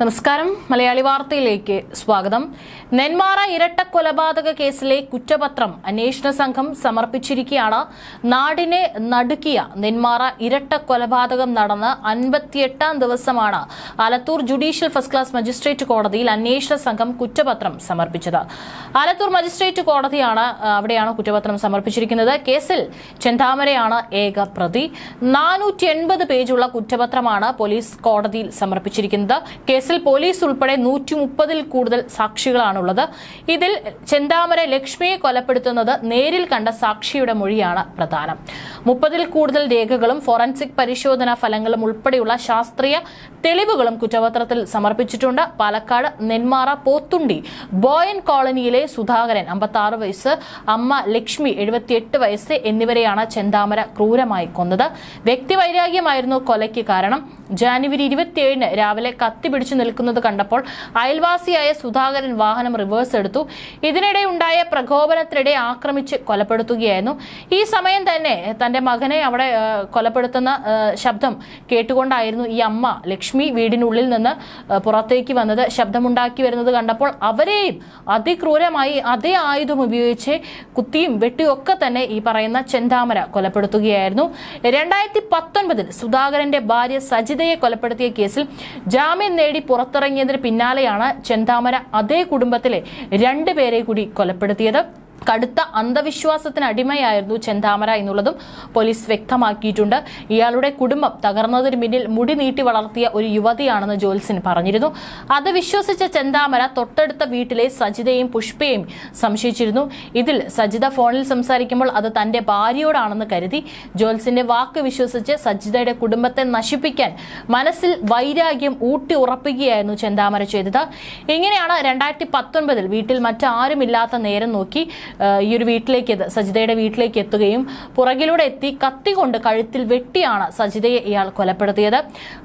നമസ്കാരം. മലയാളി വാർത്തയിലേക്ക് സ്വാഗതം. നെന്മാറ ഇരട്ട കൊലപാതക കേസിലെ കുറ്റപത്രം അന്വേഷണ സംഘം സമർപ്പിച്ചിരിക്കുകയാണ് നാടിനെ നടുക്കിയ നെന്മാറ ഇരട്ട കൊലപാതകം നടന്ന് അൻപത്തിയെട്ടാം ദിവസമാണ് Alathur judicial first class magistrate കോടതിയിൽ അന്വേഷണ സംഘം കുറ്റപത്രം സമർപ്പിച്ചത്. ആലത്തൂർ മജിസ്ട്രേറ്റ് കോടതിയാണ് അവിടെയാണ് കുറ്റപത്രം സമർപ്പിച്ചിരിക്കുന്നത്. കേസിൽ ചെന്താമരയാണ് ഏക പ്രതി. നാനൂറ്റി പേജുള്ള കുറ്റപത്രമാണ് പോലീസ് കോടതിയിൽ സമർപ്പിച്ചിരിക്കുന്നത്. കേസിൽ പോലീസ് ഉൾപ്പെടെ നൂറ്റി മുപ്പതിൽ കൂടുതൽ സാക്ഷികളാണുള്ളത്. ഇതിൽ ചെന്താമര ലക്ഷ്മിയെ കൊലപ്പെടുത്തുന്നത് നേരിൽ കണ്ട സാക്ഷിയുടെ മൊഴിയാണ് പ്രധാനം. മുപ്പതിൽ കൂടുതൽ രേഖകളും ഫോറൻസിക് പരിശോധനാ ഫലങ്ങളും ഉൾപ്പെടെയുള്ള ശാസ്ത്രീയ തെളിവുകളും കുറ്റപത്രത്തിൽ സമർപ്പിച്ചിട്ടുണ്ട്. പാലക്കാട് നെന്മാറ പോത്തുണ്ടി ബോയൻ കോളനിയിലെ സുധാകരൻ അമ്പത്തി വയസ്സ് അമ്മ ലക്ഷ്മി എഴുപത്തിയെട്ട് വയസ്സ് എന്നിവരെയാണ് ചെന്താമര ക്രൂരമായി കൊന്നത്. വ്യക്തിവൈരാഗ്യമായിരുന്നു കൊലയ്ക്ക് കാരണം. ജാനുവരി ഇരുപത്തിയേഴിന് രാവിലെ കത്തി പിടിച്ചു നിൽക്കുന്നത് കണ്ടപ്പോൾ അയൽവാസിയായ സുധാകരൻ വാഹനം റിവേഴ്സ് എടുത്തു. ഇതിനിടെ ഉണ്ടായ പ്രകോപനത്തിനിടെ ആക്രമിച്ച് കൊലപ്പെടുത്തുകയായിരുന്നു. ഈ സമയം തന്നെ തന്റെ മകനെ അവിടെ കൊലപ്പെടുത്തുന്ന ശബ്ദം കേട്ടുകൊണ്ടായിരുന്നു ഈ അമ്മ ലക്ഷ്മി വീടിനുള്ളിൽ നിന്ന് പുറത്തേക്ക് വന്നത്. ശബ്ദമുണ്ടാക്കി വരുന്നത് കണ്ടപ്പോൾ അവരെയും അതിക്രൂരമായി അതേ ആയുധം ഉപയോഗിച്ച് കുത്തിയും വെട്ടിയൊക്കെ തന്നെ ഈ പറയുന്ന ചെന്താമര കൊലപ്പെടുത്തുകയായിരുന്നു. രണ്ടായിരത്തി പത്തൊൻപതിൽ സുധാകരന്റെ ഭാര്യ സജിതയെ കൊലപ്പെടുത്തിയ കേസിൽ ജാമ്യം നേടി പുറത്തിറങ്ങിയതിന് പിന്നാലെയാണ് ചെന്താമര അതേ കുടുംബത്തിലെ രണ്ടുപേരെ കൂടി കൊലപ്പെടുത്തിയത്. കടുത്ത അന്ധവിശ്വാസത്തിന് അടിമയായിരുന്നു ചെന്താമര എന്നുള്ളതും പോലീസ് വ്യക്തമാക്കിയിട്ടുണ്ട്. ഇയാളുടെ കുടുംബം തകർന്നതിന് പിന്നിൽ മുടി നീട്ടി വളർത്തിയ ഒരു യുവതിയാണെന്ന് ജോൽസിൻ പറഞ്ഞിരുന്നു. അത് വിശ്വസിച്ച ചെന്താമര തൊട്ടടുത്ത വീട്ടിലെ സജിതയും പുഷ്പയും സംശയിച്ചിരുന്നു. ഇതിൽ സജിത ഫോണിൽ സംസാരിക്കുമ്പോൾ അത് തന്റെ ഭാര്യയോടാണെന്ന് കരുതി. ജോൽസിന്റെ വാക്ക് വിശ്വസിച്ച് സജിതയുടെ കുടുംബത്തെ നശിപ്പിക്കാൻ മനസ്സിൽ വൈരാഗ്യം ഊട്ടി ഉറപ്പിക്കുകയായിരുന്നു ചെന്താമര ചെയ്തത്. ഇങ്ങനെയാണ് രണ്ടായിരത്തി പത്തൊൻപതിൽ വീട്ടിൽ മറ്റാരുമില്ലാത്ത നേരം നോക്കി ഈ ഒരു വീട്ടിലേക്ക് സജിതയുടെ വീട്ടിലേക്ക് എത്തുകയും പുറകിലൂടെ എത്തി കത്തി കൊണ്ട് കഴുത്തിൽ വെട്ടിയാണ് സജിതയെ ഇയാൾ കൊലപ്പെടുത്തിയത്.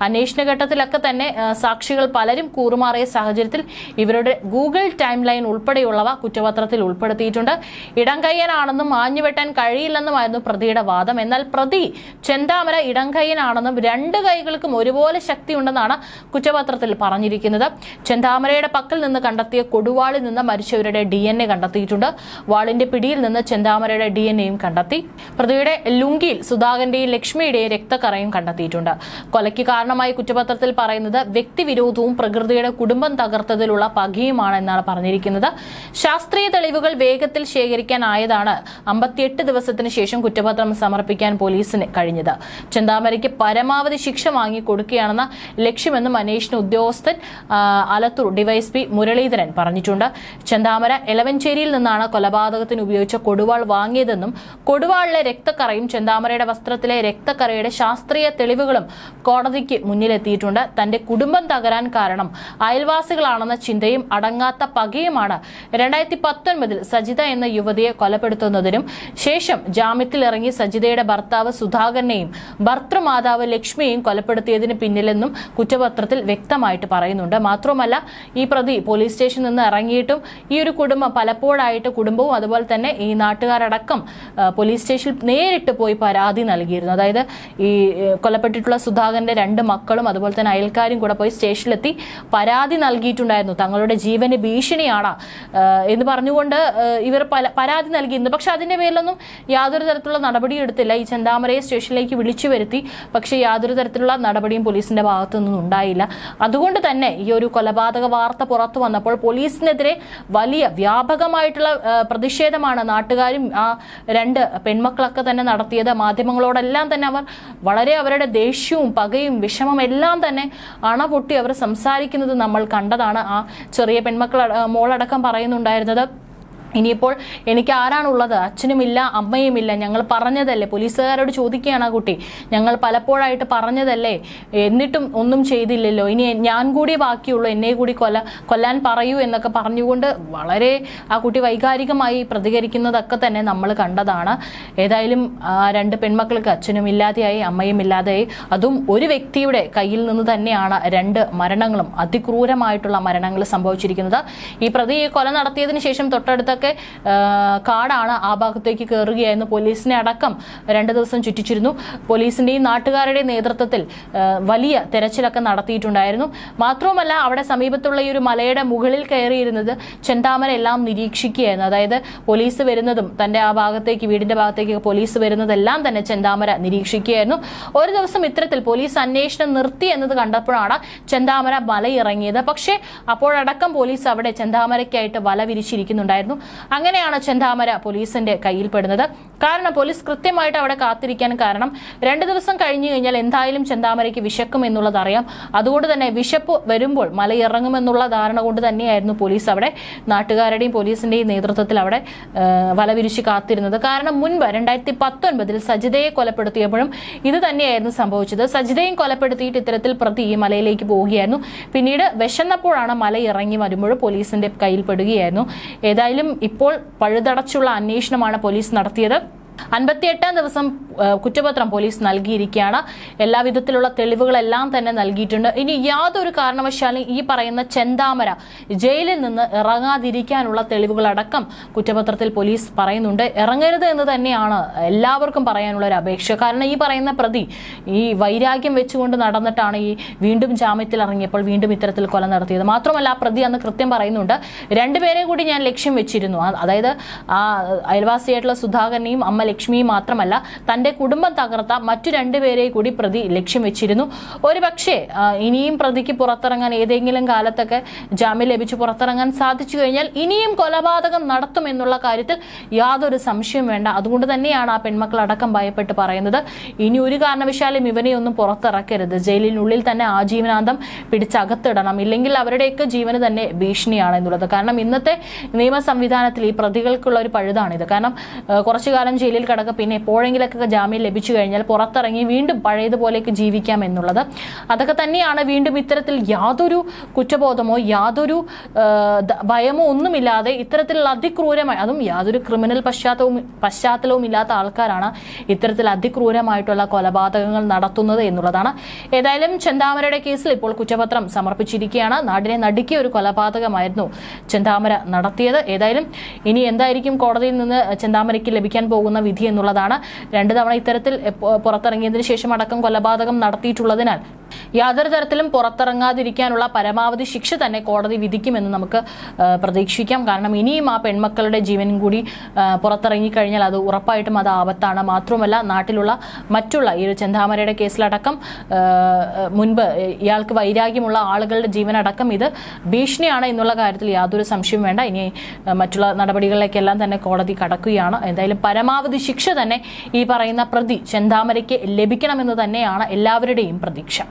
അന്വേഷണ ഘട്ടത്തിലൊക്കെ തന്നെ സാക്ഷികൾ പലരും കൂറുമാറിയ സാഹചര്യത്തിൽ ഇവരുടെ ഗൂഗിൾ ടൈം ലൈൻ ഉൾപ്പെടെയുള്ളവ കുറ്റപത്രത്തിൽ ഉൾപ്പെടുത്തിയിട്ടുണ്ട്. ഇടംകയ്യനാണെന്നും മാഞ്ഞുവെട്ടാൻ കഴിയില്ലെന്നുമായിരുന്നു പ്രതിയുടെ വാദം. എന്നാൽ പ്രതി ചെന്താമര ഇടംകയ്യനാണെന്നും രണ്ട് കൈകൾക്കും ഒരുപോലെ ശക്തിയുണ്ടെന്നാണ് കുറ്റപത്രത്തിൽ പറഞ്ഞിരിക്കുന്നത്. ചെന്താമരയുടെ പക്കൽ നിന്ന് കണ്ടെത്തിയ കൊടുവാളിൽ നിന്ന് മരിച്ചവരുടെ ഡി കണ്ടെത്തിയിട്ടുണ്ട്. വാളിന്റെ പിടിയിൽ നിന്ന് ചെന്താമരയുടെ ഡി എൻ എയും കണ്ടെത്തി. പ്രതിയുടെ ലുങ്കിയിൽ സുധാകരന്റെയും ലക്ഷ്മിയുടെയും രക്തക്കറയും കണ്ടെത്തിയിട്ടുണ്ട്. കൊലയ്ക്ക് കാരണമായി കുറ്റപത്രത്തിൽ പറയുന്നത് വ്യക്തിവിരോധവും പ്രകൃതിയുടെ കുടുംബം തകർത്തതിലുള്ള പകയുമാണ് എന്നാണ് പറഞ്ഞിരിക്കുന്നത്. ശാസ്ത്രീയ തെളിവുകൾ വേഗത്തിൽ ശേഖരിക്കാനായതാണ് അമ്പത്തിയെട്ട് ദിവസത്തിന് ശേഷം കുറ്റപത്രം സമർപ്പിക്കാൻ പോലീസിന് കഴിഞ്ഞത്. ചെന്താമരയ്ക്ക് പരമാവധി ശിക്ഷ വാങ്ങി കൊടുക്കുകയാണെന്ന ലക്ഷ്യമെന്നും അന്വേഷണ ഉദ്യോഗസ്ഥൻ ആലത്തൂർ ഡിവൈഎസ്പി മുരളീധരൻ പറഞ്ഞിട്ടുണ്ട്. ചെന്താമര എലവഞ്ചേരിയിൽ നിന്നാണ് കൊലപാതകത്തിന് ഉപയോഗിച്ച കൊടുവാൾ വാങ്ങിയതെന്നും കൊടുവാളിലെ രക്തക്കറയും ചെന്താമരയുടെ വസ്ത്രത്തിലെ രക്തക്കറയുടെ ശാസ്ത്രീയ തെളിവുകളും കോടതിക്ക് മുന്നിലെത്തിയിട്ടുണ്ട്. തന്റെ കുടുംബം തകരാൻ കാരണം അയൽവാസികളാണെന്ന ചിന്തയും അടങ്ങാത്ത പകയുമാണ് രണ്ടായിരത്തി പത്തൊൻപതിൽ സജിത എന്ന യുവതിയെ കൊലപ്പെടുത്തുന്നതിനും ശേഷം ജാമ്യത്തിൽ ഇറങ്ങി സജിതയുടെ ഭർത്താവ് സുധാകരനെയും ഭർത്തൃമാതാവ് ലക്ഷ്മിയെയും കൊലപ്പെടുത്തിയതിന് പിന്നിലെന്നും കുറ്റപത്രത്തിൽ വ്യക്തമായിട്ട് പറയുന്നുണ്ട്. മാത്രമല്ല ഈ പ്രതി പോലീസ് സ്റ്റേഷനിൽ നിന്ന് ഇറങ്ങിയിട്ടും ഈ ഒരു കുടുംബം പലപ്പോഴായിട്ട് കുടുംബവും അതുപോലെ തന്നെ ഈ നാട്ടുകാരടക്കം പോലീസ് സ്റ്റേഷനിൽ നേരിട്ട് പോയി പരാതി നൽകിയിരുന്നു. അതായത് ഈ കൊല്ലപ്പെട്ടിട്ടുള്ള സുധാകരന്റെ രണ്ട് മക്കളും അതുപോലെ തന്നെ അയൽക്കാരും കൂടെ പോയി സ്റ്റേഷനിലെത്തി പരാതി നൽകിയിട്ടുണ്ടായിരുന്നു. തങ്ങളുടെ ജീവന് ഭീഷണിയാണ് എന്ന് പറഞ്ഞുകൊണ്ട് ഇവർ പരാതി നൽകിയിരുന്നു. പക്ഷെ അതിന്റെ പേരിലൊന്നും യാതൊരു തരത്തിലുള്ള നടപടിയും എടുത്തില്ല. ഈ ചെന്താമരയെ സ്റ്റേഷനിലേക്ക് വിളിച്ചു വരുത്തി. പക്ഷേ യാതൊരു തരത്തിലുള്ള നടപടിയും പോലീസിന്റെ ഭാഗത്തു നിന്നും ഉണ്ടായില്ല. അതുകൊണ്ട് തന്നെ ഈ ഒരു കൊലപാതക വാർത്ത പുറത്തു വന്നപ്പോൾ പോലീസിനെതിരെ വലിയ വ്യാപകമായിട്ടുള്ള പ്രതിഷേധമാണ് നാട്ടുകാരും ആ രണ്ട് പെൺമക്കളൊക്കെ തന്നെ നടത്തിയത്. മാധ്യമങ്ങളോടെല്ലാം തന്നെ അവർ വളരെ അവരുടെ ദേഷ്യവും പകയും വിഷമം എല്ലാം തന്നെ അണപൊട്ടി അവർ സംസാരിക്കുന്നത് നമ്മൾ കണ്ടതാണ്. ആ ചെറിയ പെൺമക്കൾ മോളടക്കം പറയുന്നുണ്ടായിരുന്നത്. ഇനിയിപ്പോൾ എനിക്ക് ആരാണുള്ളത്? അച്ഛനുമില്ല അമ്മയുമില്ല. ഞങ്ങൾ പറഞ്ഞതല്ലേ? പോലീസുകാരോട് ചോദിക്കുകയാണ് ആ കുട്ടി. ഞങ്ങൾ പലപ്പോഴായിട്ട് പറഞ്ഞതല്ലേ? എന്നിട്ടും ഒന്നും ചെയ്തില്ലല്ലോ. ഇനി ഞാൻ കൂടി ബാക്കിയുള്ളൂ. എന്നെ കൂടി കൊല്ല കൊല്ലാൻ പറയൂ എന്നൊക്കെ പറഞ്ഞുകൊണ്ട് വളരെ ആ കുട്ടി വൈകാരികമായി പ്രതികരിക്കുന്നതൊക്കെ തന്നെ നമ്മൾ കണ്ടതാണ്. ഏതായാലും ആ രണ്ട് പെൺമക്കൾക്ക് അച്ഛനും ഇല്ലാതെയായി അമ്മയും ഇല്ലാതെയായി. അതും ഒരു വ്യക്തിയുടെ കയ്യിൽ നിന്ന് തന്നെയാണ് രണ്ട് മരണങ്ങളും അതിക്രൂരമായിട്ടുള്ള മരണങ്ങൾ സംഭവിച്ചിരിക്കുന്നത്. ഈ പ്രതി കൊല നടത്തിയതിനു ശേഷം തൊട്ടടുത്ത എന്തൊക്കെ കാടാണ് ആ ഭാഗത്തേക്ക് കയറുകയായിരുന്നു പോലീസിനെ അടക്കം രണ്ട് ദിവസം ചുറ്റിച്ചിരുന്നു. പോലീസിന്റെയും നാട്ടുകാരുടെയും നേതൃത്വത്തിൽ വലിയ തെരച്ചിലൊക്കെ നടത്തിയിട്ടുണ്ടായിരുന്നു. മാത്രവുമല്ല അവിടെ സമീപത്തുള്ള ഈ ഒരു മലയുടെ മുകളിൽ കയറിയിരുന്നത് ചെന്താമര എല്ലാം നിരീക്ഷിക്കുകയായിരുന്നു. അതായത് പോലീസ് വരുന്നതും തന്റെ ആ ഭാഗത്തേക്ക് വീടിന്റെ ഭാഗത്തേക്ക് പോലീസ് വരുന്നതെല്ലാം തന്നെ ചെന്താമര നിരീക്ഷിക്കുകയായിരുന്നു. ഒരു ദിവസം ഇത്തരത്തിൽ പോലീസ് അന്വേഷണം നിർത്തി എന്നത് കണ്ടപ്പോഴാണ് ചെന്താമര മലയിറങ്ങിയത്. പക്ഷേ അപ്പോഴടക്കം പോലീസ് അവിടെ ചെന്താമരയ്ക്കായിട്ട് വല വിരിച്ചിരിക്കുന്നുണ്ടായിരുന്നു. അങ്ങനെയാണ് ചെന്താമര പോലീസിന്റെ കയ്യിൽപ്പെടുന്നത്. കാരണം പോലീസ് കൃത്യമായിട്ട് അവിടെ കാത്തിരിക്കാൻ കാരണം രണ്ട് ദിവസം കഴിഞ്ഞു കഴിഞ്ഞാൽ എന്തായാലും ചെന്താമരയ്ക്ക് വിശക്കും എന്നുള്ളതറിയാം അതുകൊണ്ട് തന്നെ വിശപ്പ് വരുമ്പോൾ മലയിറങ്ങുമെന്നുള്ള ധാരണ കൊണ്ട് തന്നെയായിരുന്നു പോലീസ് അവിടെ നാട്ടുകാരുടെയും പോലീസിന്റെയും നേതൃത്വത്തിൽ അവിടെ വലവിരിച്ച് വല വിരിച്ച് കാത്തിരുന്നത്. കാരണം മുൻപ് രണ്ടായിരത്തി പത്തൊൻപതിൽ സജിതയെ കൊലപ്പെടുത്തിയപ്പോഴും ഇത് തന്നെയായിരുന്നു സംഭവിച്ചത്. സജിതയും കൊലപ്പെടുത്തിയിട്ട് ഇത്തരത്തിൽ പ്രതി ഈ മലയിലേക്ക് പോവുകയായിരുന്നു. പിന്നീട് വിശന്നപ്പോഴാണ് മല ഇറങ്ങി വരുമ്പോൾ പോലീസിന്റെ കയ്യിൽപ്പെടുകയായിരുന്നു. ഏതായാലും ഇപ്പോൾ പഴുതടച്ചുള്ള അന്വേഷണമാണ് പോലീസ് നടത്തിയത്. അൻപത്തിയെട്ടാം ദിവസം കുറ്റപത്രം പോലീസ് നൽകിയിരിക്കുകയാണ്. എല്ലാവിധത്തിലുള്ള തെളിവുകളെല്ലാം തന്നെ നൽകിയിട്ടുണ്ട്. ഇനി യാതൊരു കാരണവശാലും ഈ പറയുന്ന ചെന്താമര ജയിലിൽ നിന്ന് ഇറങ്ങാതിരിക്കാനുള്ള തെളിവുകളടക്കം കുറ്റപത്രത്തിൽ പോലീസ് പറയുന്നുണ്ട്. ഇറങ്ങരുത് എന്ന് തന്നെയാണ് എല്ലാവർക്കും പറയാനുള്ള ഒരു അപേക്ഷ. കാരണം ഈ പറയുന്ന പ്രതി ഈ വൈരാഗ്യം വെച്ചുകൊണ്ട് നടന്നിട്ടാണ് ഈ വീണ്ടും ജാമ്യത്തിൽ ഇറങ്ങിയപ്പോൾ വീണ്ടും ഇത്തരത്തിൽ കൊല നടത്തിയത്. മാത്രമല്ല ആ പ്രതി അന്ന് കൃത്യം പറയുന്നുണ്ട്. രണ്ടുപേരെ കൂടി ഞാൻ ലക്ഷ്യം വെച്ചിരുന്നു. അതായത് ആ അയൽവാസിയായിട്ടുള്ള സുധാകരനെയും അമ്മ ലക്ഷ്മിയും മാത്രമല്ല തന്റെ കുടുംബം തകർത്ത മറ്റു രണ്ടുപേരെ കൂടി പ്രതി ലക്ഷ്യം വെച്ചിരുന്നു. ഒരു പക്ഷേ ഇനിയും പ്രതിക്ക് പുറത്തിറങ്ങാൻ ഏതെങ്കിലും കാലത്തൊക്കെ ജാമ്യം ലഭിച്ച് പുറത്തിറങ്ങാൻ സാധിച്ചു കഴിഞ്ഞാൽ ഇനിയും കൊലപാതകം നടത്തുമെന്നുള്ള കാര്യത്തിൽ യാതൊരു സംശയം വേണ്ട. അതുകൊണ്ട് തന്നെയാണ് ആ പെൺമക്കൾ അടക്കം ഭയപ്പെട്ട് പറയുന്നത്. ഇനി ഒരു കാരണവശാലും ഇവനെ ഒന്നും പുറത്തിറക്കരുത്. ജയിലിനുള്ളിൽ തന്നെ ആജീവനാന്തം പിടിച്ചകത്തിടണം. ഇല്ലെങ്കിൽ അവരുടെയൊക്കെ ജീവന് തന്നെ ഭീഷണിയാണ് എന്നുള്ളത്. കാരണം ഇന്നത്തെ നിയമ സംവിധാനത്തിൽ ഈ പ്രതികൾക്കുള്ള ഒരു പഴുതാണിത്. കാരണം കുറച്ചു കാലം ജയിലിൽ കിടക്കുക പിന്നെ എപ്പോഴെങ്കിലൊക്കെ ജാമ്യം ലഭിച്ചു കഴിഞ്ഞാൽ പുറത്തിറങ്ങി വീണ്ടും പഴയതുപോലേക്ക് ജീവിക്കാം എന്നുള്ളത്. അതൊക്കെ തന്നെയാണ് വീണ്ടും ഇത്തരത്തിൽ യാതൊരു കുറ്റബോധമോ യാതൊരു ഭയമോ ഒന്നുമില്ലാതെ ഇത്തരത്തിലുള്ള അതിക്രൂരമായി അതും യാതൊരു ക്രിമിനൽ പശ്ചാത്തലവും പശ്ചാത്തലവും ഇല്ലാത്ത ആൾക്കാരാണ് ഇത്തരത്തിൽ അതിക്രൂരമായിട്ടുള്ള കൊലപാതകങ്ങൾ നടത്തുന്നത് എന്നുള്ളതാണ്. ഏതായാലും ചെന്താമരയുടെ കേസിൽ ഇപ്പോൾ കുറ്റപത്രം സമർപ്പിച്ചിരിക്കുകയാണ്. നാടിനെ നടുക്കിയ ഒരു കൊലപാതകമായിരുന്നു ചെന്താമര നടത്തിയത്. ഏതായാലും ഇനി എന്തായിരിക്കും കോടതിയിൽ നിന്ന് ചെന്താമരയ്ക്ക് ലഭിക്കാൻ പോകുന്ന വിധി എന്നുള്ളതാണ് രണ്ടു തവണ ഇത്തരത്തിൽ പുറത്തിറങ്ങിയതിനു ശേഷം അടക്കം കൊലപാതകം നടത്തിയിട്ടുള്ളതിനാൽ യാതൊരു തരത്തിലും പുറത്തിറങ്ങാതിരിക്കാനുള്ള പരമാവധി ശിക്ഷ തന്നെ കോടതി വിധിക്കുമെന്ന് നമുക്ക് പ്രതീക്ഷിക്കാം. കാരണം ഇനിയും ആ പെൺമക്കളുടെ ജീവനും കൂടി പുറത്തിറങ്ങിക്കഴിഞ്ഞാൽ അത് ഉറപ്പായിട്ടും അത് ആപത്താണ്. മാത്രമല്ല നാട്ടിലുള്ള മറ്റുള്ള ഈ ചെന്താമരയുടെ കേസിലടക്കം മുൻപ് ഇയാൾക്ക് വൈരാഗ്യമുള്ള ആളുകളുടെ ജീവനടക്കം ഇത് ഭീഷണിയാണ് എന്നുള്ള കാര്യത്തിൽ യാതൊരു സംശയവും വേണ്ട. ഇനി മറ്റുള്ള നടപടികളിലേക്കെല്ലാം തന്നെ കോടതി കടക്കുകയാണ്. എന്തായാലും പരമാവധി ശിക്ഷ തന്നെ ഈ പറയുന്ന പ്രതി ചെന്താമരയ്ക്ക് ലഭിക്കണമെന്ന് തന്നെയാണ് എല്ലാവരുടെയും പ്രതീക്ഷ.